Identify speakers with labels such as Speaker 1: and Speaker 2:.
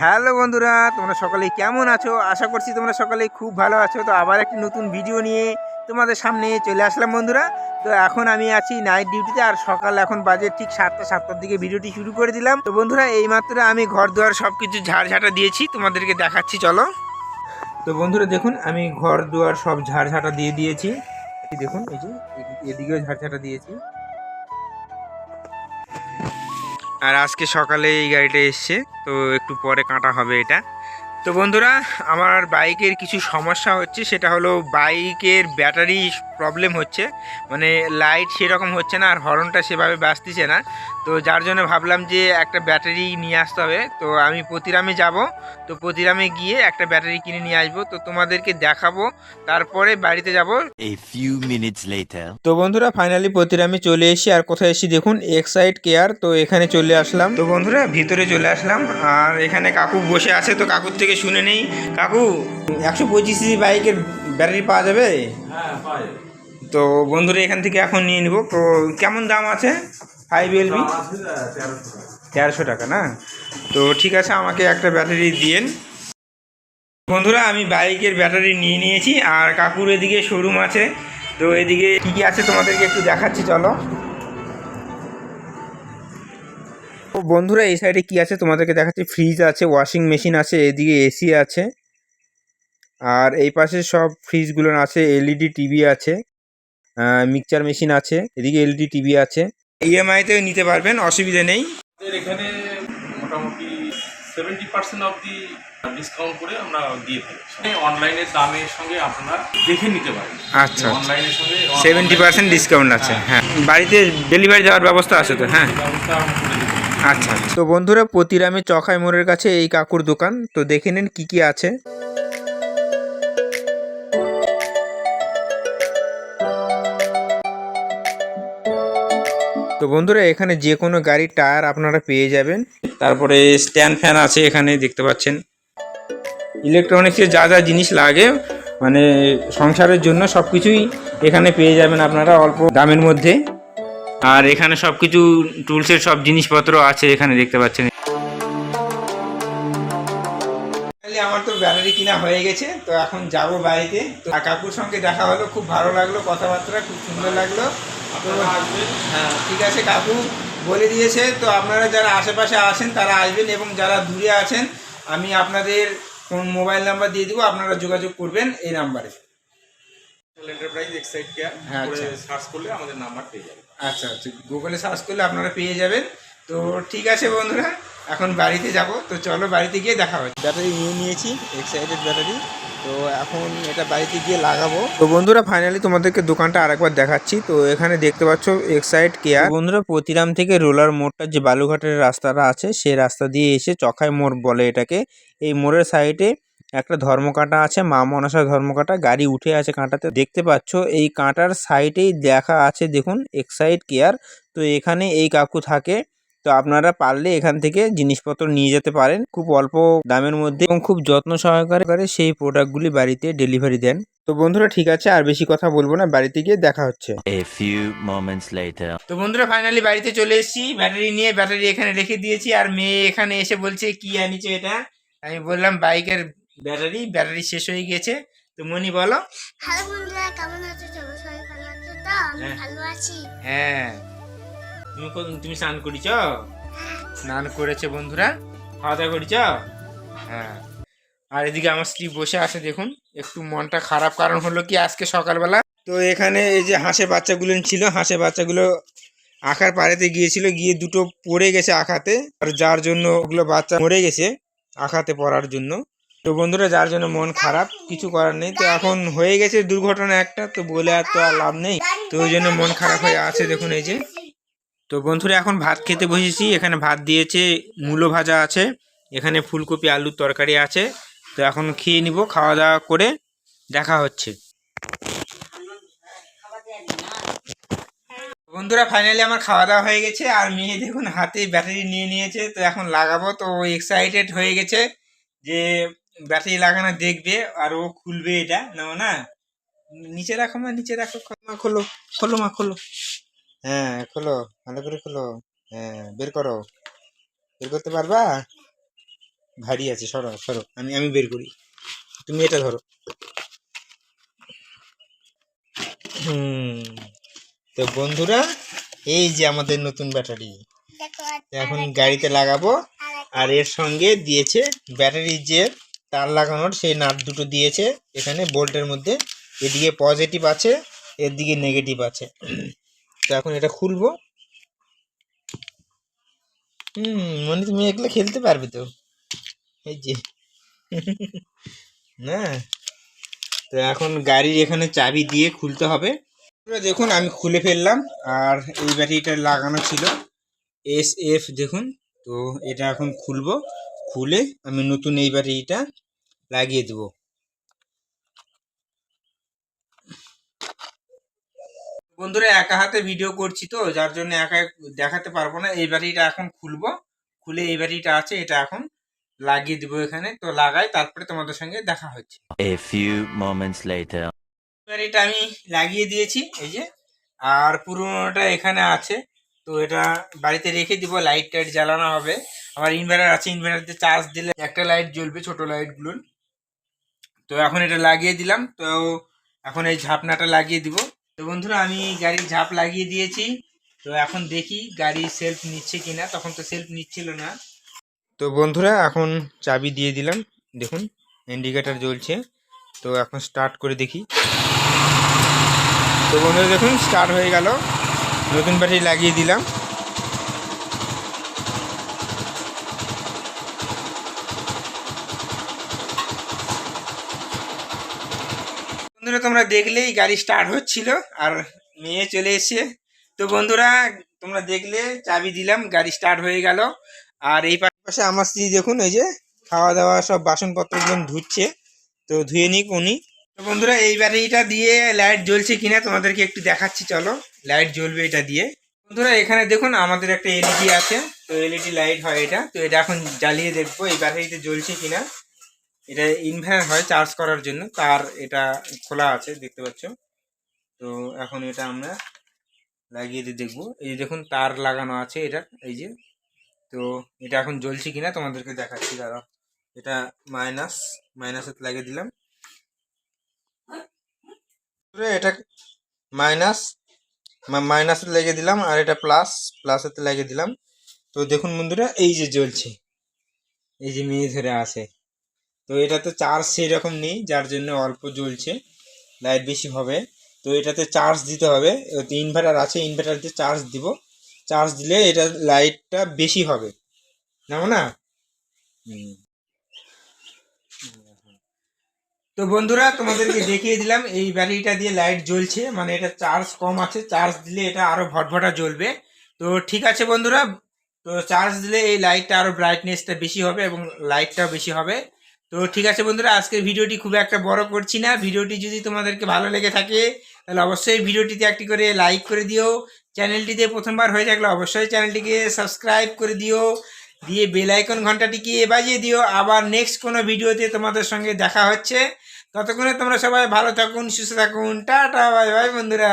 Speaker 1: Hello বন্ধুরা, তোমরা সকালে কেমন আছো? আশা করছি তোমরা সকালে খুব ভালো আছো। তো আবার একটি নতুন ভিডিও নিয়ে তোমাদের সামনে চলে আসলাম বন্ধুরা। তো এখন আমি আছি নাইট ডিউটিতে আর সকাল এখন বাজে ঠিক সাতটা, সাতটার দিকে ভিডিওটি শুরু করে দিলাম। তো বন্ধুরা এই মাত্র আমি ঘর দুয়ার সব কিছু ঝাড় ঝাঁটা দিয়েছি, তোমাদেরকে দেখাচ্ছি, চলো। তো বন্ধুরা, দেখুন, আমি ঘর দুয়ার সব ঝাড় ঝাঁটা দিয়ে দিয়েছি। দেখুন, এই যে এদিকেও ঝাড় ঝাঁটা দিয়েছি। আর আজকে সকালে এই গাড়িটা এসছে তো একটু পরে কাটা হবে এটা। তো বন্ধুরা আমার বাইকের কিছু সমস্যা হচ্ছে সেটা হলো বাইকের ব্যাটারি প্রবলেম হচ্ছে। মানে লাইট সেরকম হচ্ছে না আর হর্নটা সেভাবে বাজতেছে না। তো যার জন্য ভাবলাম যে একটা ব্যাটারি নিয়ে আসতে হবে। তো আমি প্রতিরামে যাব তো প্রতিরামে গিয়ে একটা ব্যাটারি কিনে নিয়ে আসব। তো তোমাদেরকে দেখাবো তারপরে বাড়িতে যাব. তো বন্ধুরা ফাইনালি প্রতিরামে চলে এসেছি আর কোথায় এসেছি দেখুন এক্সাইড কেয়ার তো এখানে চলে আসলাম। তো বন্ধুরা ভিতরে চলে আসলাম আর এখানে কাকু বসে আছে তো কাকুর থেকে শুনে নেই। কাকু একশো পঁচিশ সিসি বাইকের ব্যাটারি পাওয়া যাবে? তো বন্ধুরা এখান থেকে এখন নিয়ে নিব। তো কেমন দাম আছে? ফাইভ এলবি তেরোশো টাকা। না? তো ঠিক আছে আমাকে একটা ব্যাটারি দিয়েন। বন্ধুরা আমি বাইকের ব্যাটারি নিয়ে নিয়েছি আর কাকুর এদিকে শোরুম আছে। তো এদিকে কি কি আছে তোমাদেরকে একটু দেখাচ্ছি চলো। ও বন্ধুরা এই সাইডে কি আছে? তোমাদেরকে দেখাচ্ছি ফ্রিজ আছে ওয়াশিং মেশিন আছে এদিকে এসি আছে আর এই পাশে সব ফ্রিজগুলো আছে এলইডি টিভি আছে মিক্সচার মেশিন আছে এদিকে এলইডি টিভি আছে। ইএমআইতেও নিতে পারবেন অসুবিধা নেই।
Speaker 2: এখানে মোটামুটি সেভেন্টি পার্সেন্ট অবধি ডিসকাউন্ট করে আমরা দিয়ে থাকি। অনলাইনের দামের সঙ্গে আপনারা দেখে নিতে পারেন।
Speaker 1: আচ্ছা
Speaker 2: অনলাইনের সঙ্গে
Speaker 1: সেভেন্টি পার্সেন্ট ডিসকাউন্ট আছে হ্যাঁ। বাড়িতে ডেলিভারি দেওয়ার ব্যবস্থা আছে তো হ্যাঁ।
Speaker 2: ব্যবস্থা
Speaker 1: আচ্ছা তো বন্ধুরা, প্রতিরামে চখাই মোড়ের কাছে এই কাকুর দোকান। তো দেখে নিন কি কি আছে। তো বন্ধুরা, এখানে যে কোনো গাড়ির টায়ার আপনারা পেয়ে যাবেন। তারপরে স্ট্যান্ড ফ্যান আছে এখানে দেখতে পাচ্ছেন। ইলেকট্রনিক্সের যা যা জিনিস লাগে মানে সংসারের জন্য সব কিছুই এখানে পেয়ে যাবেন আপনারা অল্প দামের মধ্যে। আর এখানে সব কিছু টুলসের সব জিনিসপত্র আছে এখানে দেখতে পাচ্ছেন। আমার তো ব্যাটারি কিনা হয়ে গেছে তো এখন যাব বাড়িতে। তো কাকুর সঙ্গে দেখা হলো খুব ভালো লাগল কথাবার্তা খুব সুন্দর লাগল। হ্যাঁ ঠিক আছে কাকু বলে দিয়েছে। তো আপনারা যারা আশেপাশে আসেন তারা আসবেন এবং যারা দূরে আছেন আমি আপনাদের কোন মোবাইল নাম্বার দিয়ে দিব আপনারা যোগাযোগ করবেন এই নাম্বারে।
Speaker 2: এন্টারপ্রাইজ কেয়ার
Speaker 1: হ্যাঁ, আচ্ছা।
Speaker 2: সার্চ করলে আমাদের নাম্বার পেয়ে যাবে
Speaker 1: আচ্ছা আচ্ছা। গুগলে সার্চ করলে আপনারা পেয়ে যাবেন। তো ঠিক আছে বন্ধুরা, এখন বাড়িতে যাব। তো চলো বাড়িতে গিয়ে দেখা হচ্ছে। ব্যাটারি নিয়ে নিয়েছি এক্সাইটেড ব্যাটারি তো এখন এটা বাড়িতে গিয়ে লাগাবো। তো বন্ধুরা ফাইনালি তোমাদেরকে দোকানটা আরেকবার দেখাচ্ছি। তো এখানে দেখতে পাচ্ছ এক্সাইট কেয়ার বন্ধুরা, প্রতিরাম থেকে রোলার মোড়টা যে বালুঘাটের রাস্তাটা আছে, সেই রাস্তা দিয়ে এসে চখাই মোড় বলে এটাকে। এই মোড়ের সাইডে একটা ধর্মকাঁটা আছে মা মনসা ধর্মকাঁটা গাড়ি উঠে আছে কাঁটাতে। দেখতে পাচ্ছ এই কাঁটার সাইডেই দেখা আছে দেখুন এক্সাইড কেয়ার। তো এখানে এই কাকু থাকে। তো আপনারা পারলে এখান থেকে জিনিসপত্র নিয়ে যেতে পারেন। খুব অল্প দামের মধ্যে এবং খুব যত্ন সহকারে সেই প্রোডাক্টগুলি বাড়িতে ডেলিভারি দেন। তো বন্ধুরা ঠিক আছে আর বেশি কথা বলব না বাড়িতে গিয়ে দেখা হচ্ছে। তো বন্ধুরা ফাইনালি বাড়িতে চলে এসেছি। ব্যাটারি নিয়ে ব্যাটারি এখানে রেখে দিয়েছি। আর মেয়ে এখানে এসে বলছে কি আনিছে এটা? আমি বললাম বাইকের ব্যাটারি ব্যাটারি শেষ হয়ে গেছে। তো মনি বলো।
Speaker 3: হ্যালো বন্ধুরা কেমন আছো? তোমরা সবাই ভালো আছো তো? আমি
Speaker 1: হ্যাঁ।
Speaker 3: ভালো আছি।
Speaker 1: হ্যাঁ। তুমি কোন- তুমি স্নান করেছ? স্নান করেছে বন্ধুরা। খাওয়া দাওয়া করেছ? হ্যাঁ। আর এদিকে আমার স্ত্রী বসে আছে দেখুন। একটু মনটা খারাপ কারণ হলো কি আজকে সকালবেলা। তো এখানে এই যে হাঁসের বাচ্চাগুলো ছিল হাঁসের বাচ্চাগুলো আঁকার পাড়েতে গিয়েছিল গিয়ে দুটো পড়ে গেছে আঁকাতে আর যার জন্য ওগুলো বাচ্চা মরে গেছে আঁকাতে পড়ার জন্য। তো বন্ধুরা, যার জন্য মন খারাপ, কিছু করার নেই। তো এখন হয়ে গেছে দুর্ঘটনা একটা, তো বলে আর তো আর লাভ নেই। তো ওই জন্য মন খারাপ হয়ে আছে, দেখুন এই যে। তো বন্ধুরা, এখন ভাত খেতে বসেছি। এখানে ভাত দিয়েছে, মূলো ভাজা আছে। এখানে ফুলকপি, আলুর তরকারি আছে। তো এখন খেয়ে নিব, খাওয়া দাওয়া করে দেখা হচ্ছে। বন্ধুরা ফাইনালি আমার খাওয়া দাওয়া হয়ে গেছে। আর মেয়ে দেখুন, হাতে ব্যাটারি নিয়ে নিয়েছে। তো এখন লাগাবো। তো এক্সাইটেড হয়ে গেছে যে ব্যাটারি লাগানো দেখবে আর ও খুলবে এটা নাও না? নিচে রাখো মা নিচে রাখো মা খোলো খোলো মা খোলো। হ্যাঁ খোলো ভালো করে খোলো। হ্যাঁ বের করো। বের করতে পারবা? ভারী আছে সরো সরো আমি আমি বের করি। তুমি এটা ধরো। হুম তো বন্ধুরা এই যে আমাদের নতুন ব্যাটারি। এখন গাড়িতে লাগাবো আর এর সঙ্গে দিয়েছে ব্যাটারির যে তার লাগানোর সেই নাট দুটো দিয়েছে। এখানে বোল্টের মধ্যে এদিকে পজিটিভ আছে এর দিকে নেগেটিভ আছে। তো এখন এটা খুলবো। হুম মানে তুমি এগুলো খেলতে পারবে তো? এই যে। না? তো এখন গাড়ির এখানে চাবি দিয়ে খুলতে হবে। দেখুন, আমি খুলে ফেললাম, আর এই ব্যাটারিটা লাগানো ছিল। এস এফ দেখুন, তো এটা এখন খুলবো। খুলে আমি নতুন এই ব্যাটারিটা লাগিয়ে দেবো। বন্ধুরা একা হাতে ভিডিও করছি তো যার জন্য একা দেখাতে পারব না। এই ব্যাটারিটা এখন খুলবো। খুলে এই ব্যাটারিটা আছে এটা এখন লাগিয়ে দেবো এখানে। তো লাগাই তারপরে তোমাদের সঙ্গে দেখা হচ্ছে।
Speaker 4: A few moments later.
Speaker 1: ব্যাটারিটা আমি লাগিয়ে দিয়েছি এই যে। আর পুরোনোটা এখানে আছে তো এটা বাড়িতে রেখে দিব লাইট টাইট জ্বালানো হবে। আমার ইনভার্টার আছে ইনভার্টারতে চার্জ দিলে একটা লাইট জ্বলবে ছোট লাইটগুলো তো এখন এটা লাগিয়ে দিলাম। তো এখন এই ঝাপনাটা লাগিয়ে দিব। তো বন্ধুরা, আমি গাড়ির ঝাপ লাগিয়ে দিয়েছি। তো এখন দেখি গাড়ি সেলফ নিচ্ছে কিনা। তখন তো সেলফ নিচ্ছিল না। তো বন্ধুরা, এখন চাবি দিয়ে দিলাম। দেখুন ইন্ডিকেটার জ্বলছে। তো এখন স্টার্ট করে দেখি। তো বন্ধুরা, দেখুন স্টার্ট হয়ে গেল। নতুন ব্যাটারি লাগিয়ে দিলাম। বন্ধুরা, তোমরা দেখলেই গাড়ি স্টার্ট হচ্ছিল আর মেয়ে চলে এসে তো বন্ধুরা, তোমরা দেখলে, চাবি দিলাম, গাড়ি স্টার্ট হয়ে গেল। আর এই পাশে আমার স্ত্রী দেখুন, এই যে খাওয়া দাওয়া সব বাসনপত্রগুলো ধুচ্ছে। তো ধুয়ে নিক উনি। তো বন্ধুরা, এই ব্যাটারিটা দিয়ে লাইট জ্বলছে কিনা তোমাদেরকে একটু দেখাচ্ছি, চলো। লাইট জ্বলবে এটা দিয়ে। বন্ধুরা, এখানে দেখুন, আমাদের একটা এলইডি আছে। তো এলইডি লাইট হয় এটা। তো এটা এখন জ্বালিয়ে দেখব, এই ব্যাটারিতে জ্বলছে কিনা। এটা ইনভার্টার হয় চার্জ করার জন্য, তার এটা খোলা আছে, দেখতে পাচ্ছ। তো এখন এটা আমরা লাগিয়ে দিয়ে দেখব। এই যে দেখুন, তার লাগানো আছে এটা, এই যে। তো এটা এখন জ্বলছে কিনা তোমাদেরকে দেখাচ্ছি, দাঁড়াও। এটা মাইনাস মাইনাসে লাগিয়ে দিলাম। এটা মাইনাস মাইনাসে লাগিয়ে দিলাম, আর এটা প্লাস প্লাসেতে লাগিয়ে দিলাম। তো দেখুন বন্ধুরা, এই যে জ্বলছে। এই যে মেয়ে ধরে আছে। তো এটাতে চার্জ সেই রকম নেই, যার জন্য অল্প জ্বলছে লাইট বেশি হবে। তো এটাতে চার্জ দিতে হবে ইনভার্টার আছে ইনভার্টার দিয়ে চার্জ দিব। চার্জ দিলে এটা লাইটটা বেশি হবে। না না তো বন্ধুরা, তোমাদেরকে দেখিয়ে দিলাম, এই ব্যাটারিটা দিয়ে লাইট জ্বলছে মানে এটা চার্জ কম আছে চার্জ দিলে এটা আরও ভটভটা জ্বলবে। তো ঠিক আছে বন্ধুরা, তো চার্জ দিলে এই লাইটটা আরও ব্রাইটনেসটা বেশি হবে এবং লাইটটাও বেশি হবে। তো ঠিক আছে বন্ধুরা, আজকের ভিডিওটি খুব একটা বড় করছি না। ভিডিওটি যদি তোমাদেরকে ভালো লেগে থাকে, তাহলে অবশ্যই ভিডিওটিতে একটি করে লাইক করে দিও। চ্যানেলটিতে প্রথমবার হয়ে থাকলে অবশ্যই চ্যানেলটিকে সাবস্ক্রাইব করে দিও। দিয়ে বেল আইকন ঘন্টাটিকে বাজিয়ে দিও। আবার নেক্সট কোনো ভিডিওতে তোমাদের সঙ্গে দেখা হচ্ছে। ততক্ষণে তোমরা সবাই ভালো থাকুন, সুস্থ থাকুন। টাটা বাই বাই বন্ধুরা।